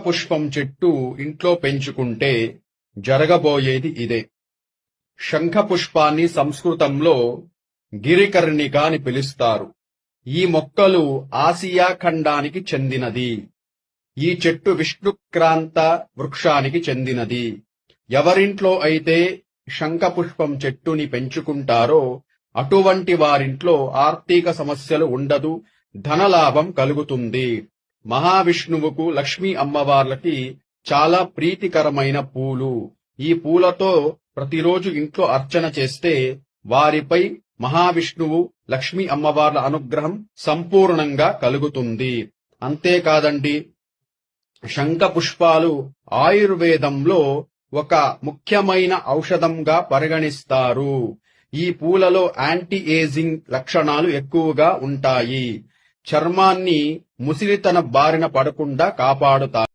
పుష్పం చెట్టు ఇంట్లో పెంచుకుంటే జరగబోయేది ఇదే. శంఖ పుష్పాన్ని సంస్కృతంలో గిరికర్ణిక అని పిలుస్తారు. ఈ మొక్కలు ఆసియా ఖండానికి చెందినది. ఈ చెట్టు విష్ణుక్రాంత వృక్షానికి చెందినది. ఎవరింట్లో అయితే శంఖపుష్పం చెట్టుని పెంచుకుంటారో అటువంటి వారింట్లో ఆర్థిక సమస్యలు ఉండదు ధనలాభం కలుగుతుంది. మహావిష్ణువుకు లక్ష్మీ అమ్మవార్లకి చాలా ప్రీతికరమైన పూలు. ఈ పూలతో ప్రతిరోజు ఇంట్లో అర్చన చేస్తే వారిపై మహావిష్ణువు లక్ష్మీ అమ్మవార్ల అనుగ్రహం సంపూర్ణంగా కలుగుతుంది. అంతేకాదండి శంఖ పుష్పాలు ఆయుర్వేదంలో ఒక ముఖ్యమైన ఔషధంగా పరిగణిస్తారు. ఈ పూలలో యాంటీ ఏజింగ్ లక్షణాలు ఎక్కువగా ఉంటాయి. చర్మాన్ని ముసిలితన బారిన పడకుండా కాపాడుతారు.